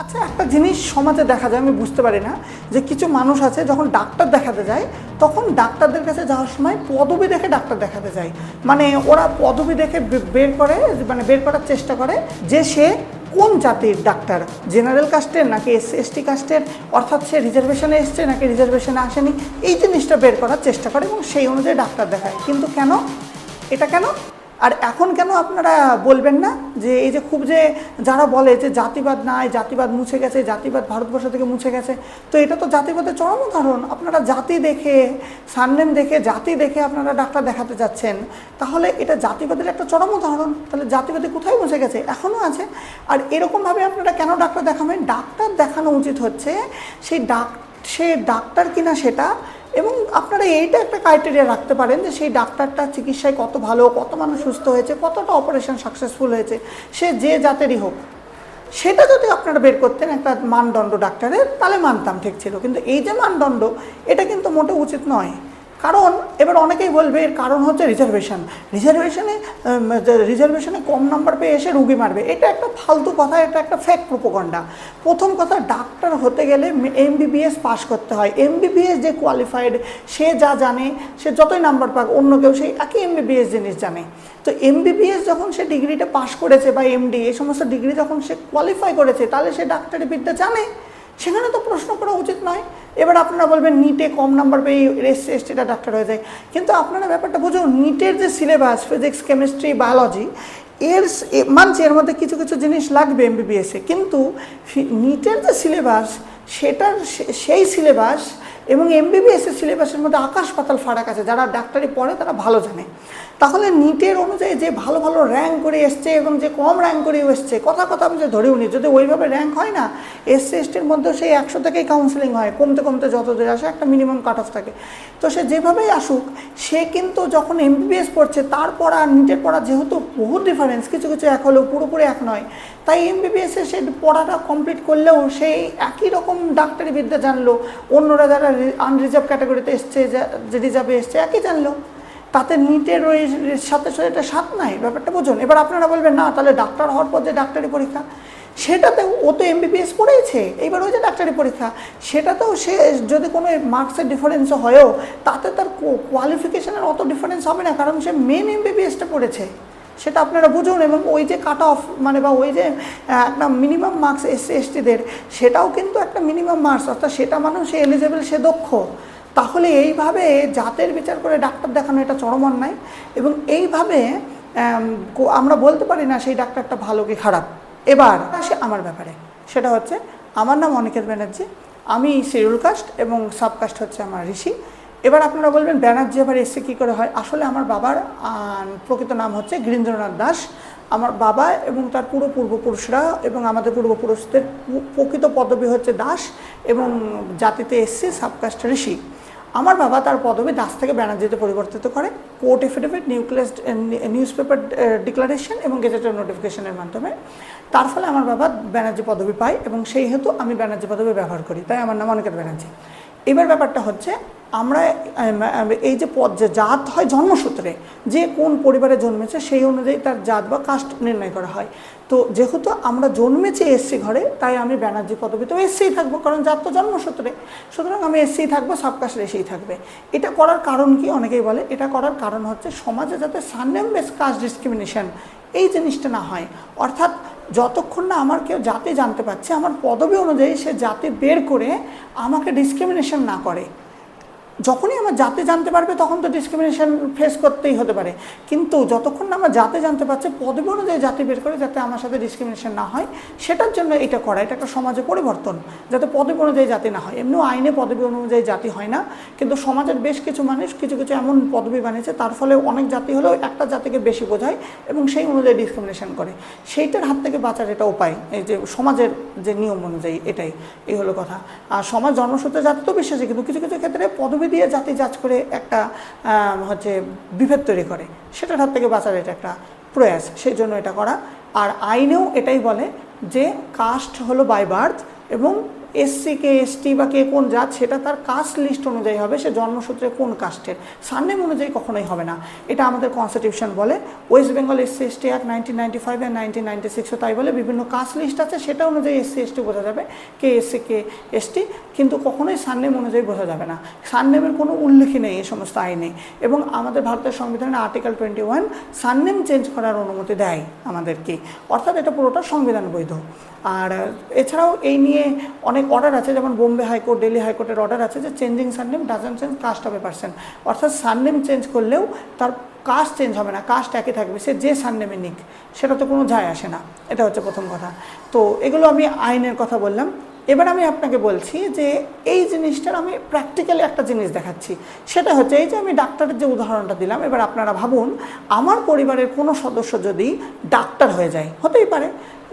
আচ্ছা একটা জিনিস সমাজে দেখা যায়, আমি বুঝতে পারি না, যে কিছু মানুষ আছে, যখন ডাক্তার দেখাতে যায়, তখন ডাক্তারদের কাছে যাওয়ার সময় পদবি দেখে ডাক্তার দেখাতে যায়। মানে ওরা পদবি দেখে বের করে মানে বের করার চেষ্টা করে যে সে কোন জাতির ডাক্তার। জেনারেল কাস্টের নাকি এস এসটি কাস্টের, অর্থাৎ সে রিজার্ভেশনে এসছে নাকি রিজার্ভেশনে আসেনি, এই জিনিসটা বের করার চেষ্টা করে এবং সেই অনুযায়ী ডাক্তার দেখায়। কিন্তু কেন? এটা কেন? আর এখন কেন আপনারা বলবেন না যে এই যে খুব যে যারা বলে যে জাতিবাদ নাই, জাতিবাদ মুছে গেছে, জাতিবাদ ভারতবর্ষ থেকে মুছে গেছে, তো এটা তো জাতিবাদের চরম উদাহরণ। আপনারা জাতি দেখে সাননেম দেখে, জাতি দেখে আপনারা ডাক্তার দেখাতে যাচ্ছেন। তাহলে এটা জাতিবাদের একটা চরম উদাহরণ। তাহলে জাতিবাদী কোথায় মুছে গেছে? এখনও আছে। আর এরকমভাবে আপনারা কেন ডাক্তার দেখাবেন? ডাক্তার দেখানো উচিত হচ্ছে, সেই ডাক, সে ডাক্তার কিনা সেটা এবং আপনারা এইটা একটা ক্রাইটেরিয়া রাখতে পারেন যে সেই ডাক্তারটা চিকিৎসায় কত ভালো, কত মানুষ সুস্থ হয়েছে, কতটা অপারেশন সাকসেসফুল হয়েছে, সে যে জাতেরই হোক। সেটা যদি আপনারা বের করতেন একটা মানদণ্ড ডাক্তারের, তাহলে মানতাম, ঠিক ছিল। কিন্তু এই যে মানদণ্ড, এটা কিন্তু মোটেও উচিত নয়। কারণ, এবার অনেকেই বলবে এর কারণ হচ্ছে রিজার্ভেশন রিজার্ভেশনে রিজার্ভেশনে কম নাম্বার পেয়ে এসে রুগী মারবে। এটা একটা ফালতু কথা, এটা একটা ফেক প্রোপোগন্ডা প্রথম কথা ডাক্তার হতে গেলে এমবিবিএস পাস করতে হয়। এমবিবিএস যে কোয়ালিফাইড সে যা জানে, সে যতই নাম্বার পাক, অন্য কেউ সেই একই এম এমবিবিএস জিনিস জানে। তো এম এমবিবিএস যখন সে ডিগ্রিটা পাস করেছে বা এমডি এই সমস্ত ডিগ্রি যখন সে কোয়ালিফাই করেছে, তাহলে সে ডাক্তারি বিদ্যা জানে। সেখানে তো প্রশ্ন করা উচিত নয়। এবার আপনারা বলবেন, নিটে কম নাম্বার পেয়ে এস এসটিটা ডাক্তার হয়ে যায়। কিন্তু আপনারা ব্যাপারটা বুঝুন, নিটের যে সিলেবাস ফিজিক্স কেমিস্ট্রি বায়োলজি এর মানছি এর মধ্যে কিছু কিছু জিনিস লাগবে এমবিবিএসে কিন্তু নিটের যে সিলেবাস সেটার সেই সিলেবাস এবং এমবিবিএসের সিলেবাসের মধ্যে আকাশ পাতাল ফারাক আছে। যারা ডাক্তারি পড়ে, তারা ভালো জানে। তাহলে নিটের অনুযায়ী যে ভালো ভালো র্যাঙ্ক করে এসছে এবং যে কম র্যাঙ্ক করেও এসছে, কথা কথা আমি যে ধরেও নি, যদি ওইভাবে র্যাঙ্ক হয় না, এসসি, এসটির মধ্যে সেই একশো থেকেই কাউন্সেলিং হয়, কমতে কমতে যত দূর আসে একটা মিনিমাম কাট অফ থাকে। তো সে যেভাবেই আসুক, সে কিন্তু যখন এমবিবিএস পড়ছে তার পড়া নিটের পড়া যেহেতু বহু ডিফারেন্স কিছু কিছু এক হলেও পুরোপুরি এক নয়, তাই এমবিবিএসে সে পড়াটা কমপ্লিট করলেও সেই একই রকম ডাক্তারি বিদ্যা জানলো, অন্যরা যারা আনরিজার্ভ ক্যাটাগরিতে এসছে, যে রিজার্ভে এসছে, একই জানলো। তাতে নিটের সাথে সাথে এটা সাত নাই, ব্যাপারটা বুঝুন। এবার আপনারা বলবেন, না, তাহলে ডাক্তার হওয়ার পর যে ডাক্তারি পরীক্ষা, সেটাতে ও তো এমবিবিএস পড়েছে এইবার ওই যে ডাক্তারি পরীক্ষা, সেটাতেও সে যদি কোনো মার্কসের ডিফারেন্স হয়েও, তাতে তার কোয়ালিফিকেশানের অত ডিফারেন্স হবে না, কারণ সে মেন এমবিবিএসটা পড়েছে সেটা আপনারা বুঝুন, এবং ওই যে কাট অফ মানে বা ওই যে একটা মিনিমাম মার্কস এসসি এসটিদের সেটাও কিন্তু একটা মিনিমাম মার্কস অর্থাৎ সেটা মানুষ সে এলিজেবল সে দক্ষ। তাহলে এইভাবে জাতের বিচার করে ডাক্তার দেখানো এটা চরম অন্যায় এবং এইভাবে আমরা বলতে পারি না সেই ডাক্তারটা ভালো কি খারাপ। এবার আসে আমার ব্যাপারে। সেটা হচ্ছে, আমার নাম অনিকেত ব্যানার্জি, আমি শিডিউল কাস্ট এবং সাবকাস্ট হচ্ছে আমার ঋষি। এবার আপনারা বলবেন, ব্যানার্জি আবার এসে কী করে হয়? আসলে আমার বাবার প্রকৃত নাম হচ্ছে গিরীন্দ্রনাথ দাস। আমার বাবা এবং তার পুরো পূর্বপুরুষরা এবং আমাদের পূর্বপুরুষদের প্রকৃত পদবি হচ্ছে দাস এবং জাতিতে এসছে সাবকাস্ট ঋষি। আমার বাবা তার পদবি দাস থেকে ব্যানার্জিতে পরিবর্তিত করে court affidavit nucleus news paper declaration এবং গেজেটের নোটিফিকেশনের মাধ্যমে। তার ফলে আমার বাবা ব্যানার্জি পদবি পায় এবং সেই হেতু আমি ব্যানার্জি পদবি ব্যবহার করি। তাই আমার নাম অনিকেত ব্যানার্জি। এবার ব্যাপারটা হচ্ছে আমরা আম, আম, এই যে পদ যে জাত হয় জন্মসূত্রে যে কোন পরিবারে জন্মেছে সেই অনুযায়ী তার জাত বা কাস্ট নির্ণয় করা হয়। তো যেহেতু আমরা জন্মেছি এসসি ঘরে তাই আমি ব্যানার্জি পদবিতেও এসসিই থাকব কারণ জাত তো জন্মসূত্রে। সুতরাং আমি এসসিই থাকব সাবকাস্ট এসেই থাকবে। এটা করার কারণ কি অনেকেই বলে এটা করার কারণ হচ্ছে সমাজে যাতে সাননেম বেস কাস্ট ডিসক্রিমিনেশন এই জিনিসটা না হয়। অর্থাৎ যতক্ষণ না আমার কেউ জাতি জানতে পারছে, আমার পদবী অনুযায়ী সে জাতি বের করে আমাকে ডিসক্রিমিনেশন না করে। যখনই আমার জাতি জানতে পারবে, তখন তো ডিসক্রিমিনেশন ফেস করতেই হতে পারে। কিন্তু যতক্ষণ না আমার জাতি জানতে পারছে, পদবি অনুযায়ী জাতি বের করে যাতে আমার সাথে ডিসক্রিমিনেশন না হয়, সেটার জন্য এটা করা, এটা একটা সমাজে পরিবর্তন, যাতে পদবি অনুযায়ী জাতি না হয়। এমনিও আইনে পদবি অনুযায়ী জাতি হয় না, কিন্তু সমাজের বেশ কিছু মানুষ কিছু কিছু এমন পদবি বানিয়েছে, তার ফলে অনেক জাতি হলেও একটা জাতিকে বেশি বোঝায় এবং সেই অনুযায়ী ডিসক্রিমিনেশন করে। সেইটার হাত থেকে বাঁচার এটা উপায়, এই যে সমাজের যে নিয়ম অনুযায়ী এটাই, এই হলো কথা। আর সমাজ জন্মসূত্রে জাতি তো বিশ্বাসী, কিন্তু কিছু কিছু ক্ষেত্রে পদবি দিয়ে জাতি জাজ করে একটা হচ্ছে বিভেদ তৈরি করে। সেটার হাত থেকে বাঁচার এটা একটা প্রয়াস, সেই জন্য এটা করা। আর আইনেও এটাই বলে যে কাস্ট হলো বাই বার্থ এবং এসসি কে এসটি বা কে কোন জাত, সেটা তার কাস্ট লিস্ট অনুযায়ী হবে, সে জন্মসূত্রে কোন কাস্টের সারনেম অনুযায়ী কখনোই হবে না। এটা আমাদের কনস্টিটিউশন বলে। West Bengal SC ST act nineteen ninety five and nineteen ninety সিক্সও তাই বলে। বিভিন্ন কাস্ট লিস্ট আছে, সেটা অনুযায়ী এসসি এসটি বোঝা যাবে, কে এসসি কে এসটি কিন্তু কখনোই সারনেম অনুযায়ী বোঝা যাবে না। সারনেমের কোনো উল্লেখই নেই এই সমস্ত আইনে। এবং আমাদের ভারতের সংবিধানে article twenty one surname change করার অনুমতি দেয় আমাদেরকে। অর্থাৎ এটা পুরোটা সংবিধান বৈধ। আর এছাড়াও এই নিয়ে অনেক অর্ডার আছে, যেমন বোম্বে হাইকোর্ট দিল্লি হাইকোর্টের অর্ডার আছে যে changing surname doesn't change caste of a person অর্থাৎ সারনেম চেঞ্জ করলেও তার কাস্ট চেঞ্জ হবে না কাস্ট একই থাকবে, সে যে সারনেমে নিক, সেটা তো কোনো যায় আসে না। এটা হচ্ছে প্রথম কথা। তো এগুলো আমি আইনের কথা বললাম। এবার আমি আপনাকে বলছি যে এই জিনিসটার আমি প্র্যাকটিক্যালি একটা জিনিস দেখাচ্ছি। সেটা হচ্ছে এই যে আমি ডাক্তারের যে উদাহরণটা দিলাম, এবার আপনারা ভাবুন, আমার পরিবারের কোনো সদস্য যদি ডাক্তার হয়ে যায়, হতেই পারে,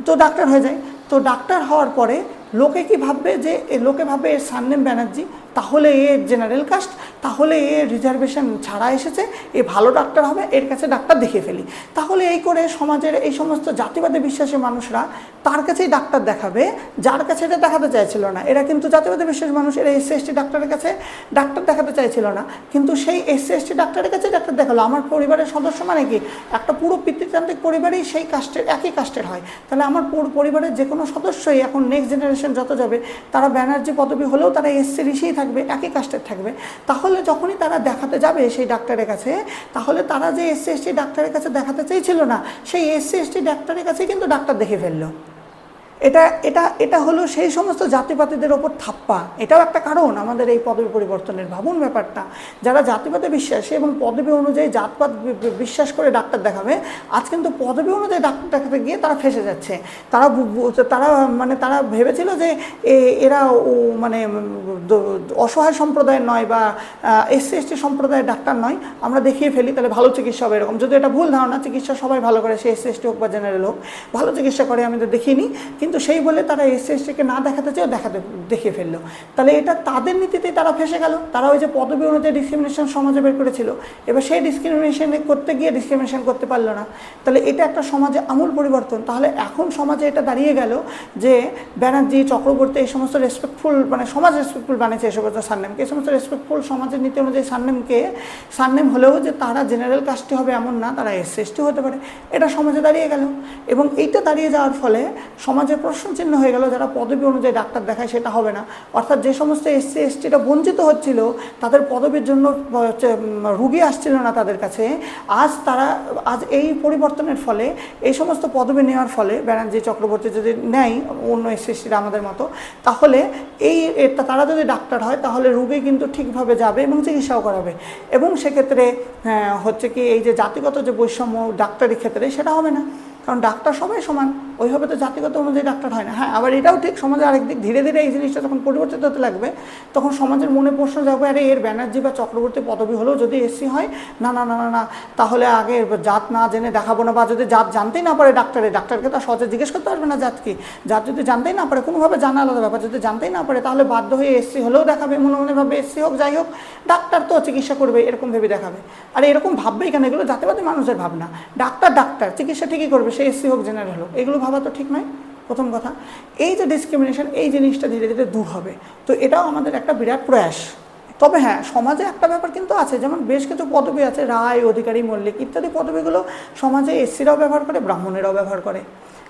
তো ডাক্তার হয়ে যায়। তো ডাক্তার হওয়ার পরে লোকে কি ভাববে যে লোকে ভাববে এর সান্নেম ব্যানার্জি? তাহলে এ জেনারেল কাস্ট তাহলে এ রিজার্ভেশন ছাড়া এসেছে, এ ভালো ডাক্তার হবে, এর কাছে ডাক্তার দেখিয়ে ফেলি। তাহলে এই করে সমাজের এই সমস্ত জাতিবাদী বিশ্বাসী মানুষরা তার কাছেই ডাক্তার দেখাবে, যার কাছে এটা দেখাতে চাইছিল না। এরা কিন্তু জাতিবাদী বিশ্বাসী মানুষ, এরা এসসি এসটি ডাক্তারের কাছে ডাক্তার দেখাতে চাইছিল না। কিন্তু সেই এসসি এসটি ডাক্তারের কাছে ডাক্তার দেখাল। আমার পরিবারের সদস্য মানে কি? একটা পুরো পিতৃতান্ত্রিক পরিবারই সেই কাস্টের একই কাস্টের হয়। তাহলে আমার পুরো পরিবারের যে কোনো সদস্যই এখন নেক্সট জেনারেশন যত যাবে, তারা ব্যানার্জি পদবি হলেও তারা এসসি ঋষিই থাকবে, একই কাস্টের থাকবে। তাহলে যখনই তারা দেখাতে যাবে সেই ডাক্তারের কাছে, তাহলে তারা যে এসসি এসটি ডাক্তারের কাছে দেখাতে চেয়েছিল না, সেই এসসি এসটি ডাক্তারের কাছে কিন্তু ডাক্তার দেখে ফেলল। এটা এটা এটা হলো সেই সমস্ত জাতিপাতিদের ওপর থাপ্পা। এটাও একটা কারণ আমাদের এই পদবি পরিবর্তনের ভাবুন ব্যাপারটা। যারা জাতিপাতে বিশ্বাসী এবং পদবি অনুযায়ী জাতপাত বিশ্বাস করে ডাক্তার দেখাবে, আজ কিন্তু পদবি অনুযায়ী ডাক্তার দেখাতে গিয়ে তারা ফেসে যাচ্ছে। তারা তারা মানে তারা ভেবেছিল যে এরা মানে অসহায় সম্প্রদায়ের নয় বা এসসি, এসটি সম্প্রদায়ের ডাক্তার নয়, আমরা দেখিয়ে ফেলি, তাহলে ভালো চিকিৎসা হবে এরকম। যদি এটা ভুল ধারণা, চিকিৎসা সবাই ভালো করে, সে এসসি, এসটি হোক বা জেনারেল হোক, ভালো চিকিৎসা করে আমি তো দেখিনি। কিন্তু সেই বলে তারা এসসি এসটিকে না দেখাতে চেয়েও দেখাতে, দেখিয়ে ফেলল। তাহলে এটা তাদের নীতিতেই তারা ফেসে গেল। তারা ওই যে পদবি অনুযায়ী ডিসক্রিমিনেশন সমাজে বের করেছিল। এবার সেই ডিসক্রিমিনেশন করতে গিয়ে ডিসক্রিমিনেশন করতে পারল না। তাহলে এটা একটা সমাজে আমূল পরিবর্তন। তাহলে এখন সমাজে এটা দাঁড়িয়ে গেল যে ব্যানার্জি, চক্রবর্তী এই সমস্ত রেসপেক্টফুল মানে সমাজ রেসপেক্টফুল বানিয়েছে এই সমস্ত সারনেমকে এই সমস্ত রেসপেক্টফুল সমাজের নীতি অনুযায়ী সারনেমকে সারনেম হলেও যে তারা জেনারেল কাস্টে হবে এমন না, তারা এসসি হতে পারে। এটা সমাজে দাঁড়িয়ে গেল। এবং এইটা দাঁড়িয়ে যাওয়ার ফলে সমাজে প্রশ্ন চিহ্ন হয়ে গেল যারা পদবি অনুযায়ী ডাক্তার দেখায় সেটা হবে না। অর্থাৎ যে সমস্ত এসসি এসটিটা বঞ্চিত হচ্ছিল তাদের পদবির জন্য রুগী আসছিল না তাদের কাছে। আজ তারা আজ এই পরিবর্তনের ফলে এই সমস্ত পদবি নেওয়ার ফলে ব্যানার্জি চক্রবর্তী যদি নেয় অন্য এসসি এসটিরা আমাদের মতো তাহলে এই তারা যদি ডাক্তার হয় তাহলে রুগী কিন্তু ঠিকভাবে যাবে এবং চিকিৎসাও করাবে। এবং সেক্ষেত্রে হ্যাঁ, হচ্ছে কি এই যে জাতিগত যে বৈষম্য ডাক্তারি ক্ষেত্রে সেটা হবে না। কারণ ডাক্তার সবাই সমান। ওইভাবে তো জাতিগত অনুযায়ী ডাক্তার হয় না। হ্যাঁ আবার এটাও ঠিক সমাজে আরেক দিক, ধীরে ধীরে এই জিনিসটা যখন পরিবর্তিত হতে লাগবে, তখন সমাজের মনে প্রশ্ন যাবে আরে, এর ব্যানার্জি বা চক্রবর্তী পদবি হলেও যদি এসসি হয়? না না না না না, তাহলে আগে জাত না জেনে দেখাবো না, বা যদি জাত জানতেই না পারে ডাক্তারে, ডাক্তারকে তো সহজে জিজ্ঞেস করতে পারবে না জাত কি। জাত যদি জানতেই না পারে, কোনোভাবে জানা আলাদা ব্যাপার, যদি জানতেই না পারে, তাহলে বাধ্য হয়ে এসসি হলেও দেখাবে মনে মনে ভাবে এসসি হোক, যাই হোক, ডাক্তার তো চিকিৎসা করবে, এরকম ভেবে দেখাবে। আর, এরকম ভাববেই কেন? এগুলো জাতিবাদী মানুষের ভাবনা। ডাক্তার ডাক্তার, চিকিৎসা ঠিকই করবে, সে এসসি হোক, জেনারেল হোক, এগুলো ভাবা তো ঠিক নয়, প্রথম কথা। এই যে ডিসক্রিমিনেশন এই জিনিসটা ধীরে ধীরে দূর হবে। তো এটাও আমাদের একটা বিরাট প্রয়াস। তবে হ্যাঁ সমাজে একটা ব্যাপার কিন্তু আছে, যেমন বেশ কিছু পদবী আছে, রায়, অধিকারী, মল্লিক ইত্যাদি পদবীগুলো সমাজে এসসিরাও ব্যবহার করে, ব্রাহ্মণেরাও ব্যবহার করে।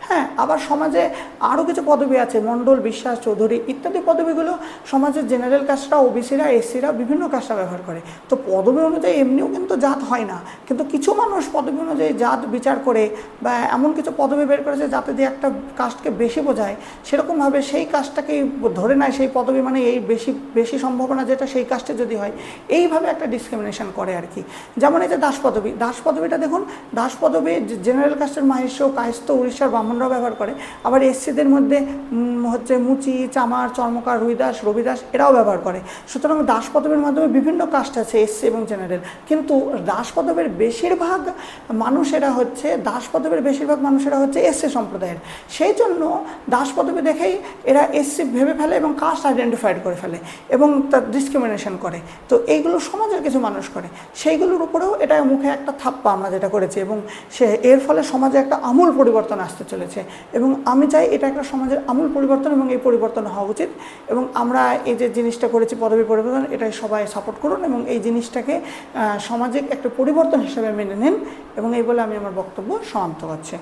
হ্যাঁ আবার সমাজে আরও কিছু পদবি আছে মণ্ডল বিশ্বাস চৌধুরী ইত্যাদি পদবিগুলো সমাজের জেনারেল কাস্টরা ওবিসিরা এসসিরা বিভিন্ন কাস্টরা ব্যবহার করে। তো পদবি অনুযায়ী এমনিও কিন্তু জাত হয় না, কিন্তু কিছু মানুষ পদবি অনুযায়ী জাত বিচার করে বা এমন কিছু পদবি বের করেছে যাতে দিয়ে একটা কাস্টকে বেশি বোঝায়। সেরকমভাবে সেই কাজটাকেই ধরে নেয়, সেই পদবি মানে এই বেশি বেশি সম্ভাবনা যেটা সেই কাস্টে যদি হয়, এইভাবে একটা ডিসক্রিমিনেশন করে আর কি। যেমন এই যে দাস পদবি, দাস পদবিটা দেখুন, দাস পদবি জেনারেল কাস্টের মাহেশ্ব কায়স্থ, উড়িষ্যার ব্রাহ্মণরাও ব্যবহার করে। আবার এসসিদের মধ্যে হচ্ছে মুচি, চামার, চর্মকার, রুইদাস, রবিদাস এরাও ব্যবহার করে। সুতরাং দাস পদবীর মাধ্যমে বিভিন্ন কাস্ট আছে এসসি এবং জেনারেল। কিন্তু দাস পদবীর বেশিরভাগ মানুষেরা হচ্ছে দাস পদবীর বেশিরভাগ মানুষেরা হচ্ছে এসসি সম্প্রদায়ের। সেই জন্য দাস পদবী দেখেই এরা এসসি ভেবে ফেলে এবং কাস্ট আইডেন্টিফাইড করে ফেলে এবং তার ডিসক্রিমিনেশন করে। তো এইগুলো সমাজের কিছু মানুষ করে। সেইগুলোর উপরেও এটা মুখে একটা থাপ্পা আমরা যেটা করেছি এবং সে, এর ফলে সমাজে একটা আমূল পরিবর্তন আসতে চলেছে। চলেছে। এবং আমি চাই এটা একটা সমাজের আমূল পরিবর্তন এবং এই পরিবর্তন হওয়া উচিত। এবং আমরা এই যে জিনিসটা করেছি পদবি পরিবর্তন, এটাই সবাই সাপোর্ট করুন এবং এই জিনিসটাকে সামাজিক সমাজে একটা পরিবর্তন হিসেবে মেনে নিন। এবং এই বলে আমি আমার বক্তব্য সমাপ্ত করছি।